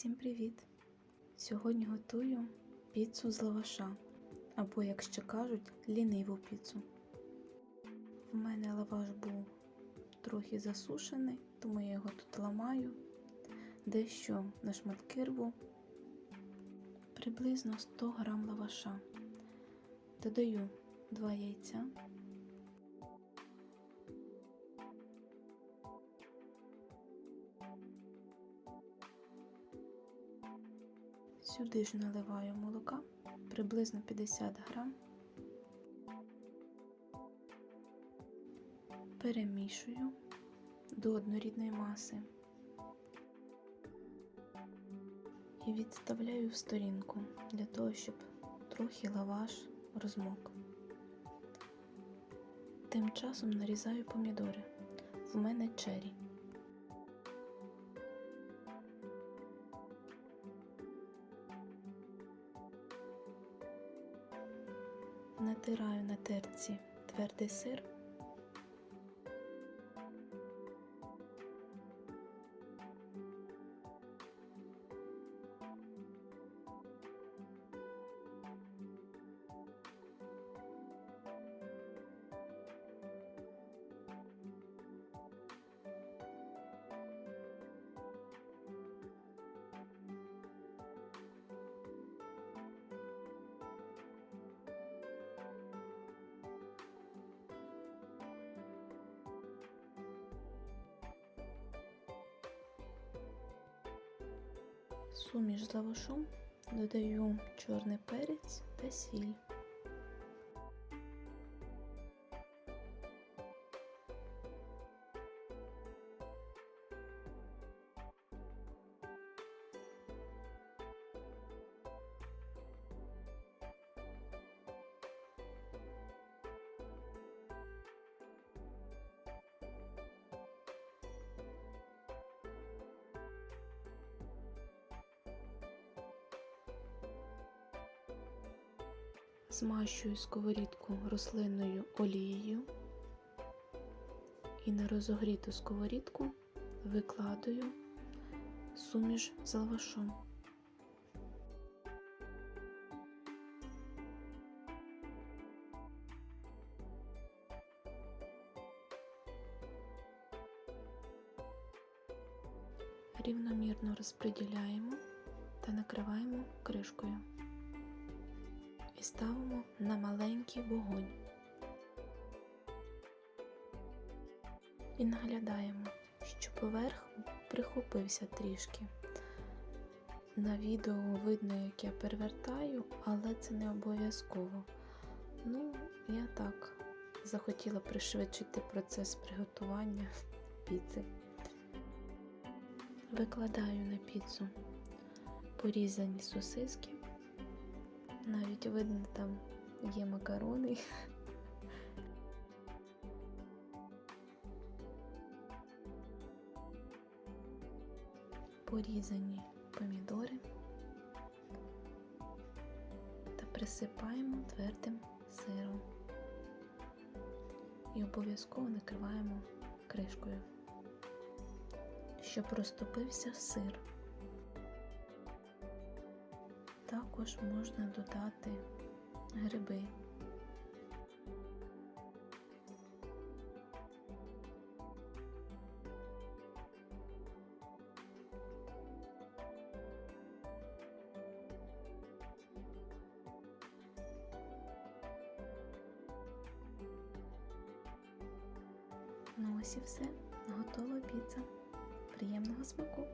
Всім привіт! Сьогодні готую піцу з лаваша, або, як ще кажуть, ліниву піцу. В мене лаваш був трохи засушений, тому я його тут ламаю, дещо на шматки рву, приблизно 100 г лаваша. Додаю 2 яйця. Сюди ж наливаю молока приблизно 50 грам. Перемішую до однорідної маси і відставляю в сторінку для того, щоб трохи лаваш розмок. Тим часом нарізаю помідори. В мене чері. Натираю на терці твердий сир. Суміш з лавашом додаю чорний перець та сіль. Змащую сковорідку рослинною олією і на розогріту сковорідку викладаю суміш з лавашом. Рівномірно розподіляємо та накриваємо кришкою і ставимо на маленький вогонь. І наглядаємо, що поверх прихопився трішки. На відео видно, як я перевертаю, але це не обов'язково. Ну, я так захотіла пришвидшити процес приготування піци. Викладаю на піцу порізані сосиски. Навіть видно, там є макарони. Порізані помідори та присипаємо твердим сиром і обов'язково накриваємо кришкою, щоб розтопився сир. Також можна додати гриби. Ну ось і все. Готова піца. Приємного смаку!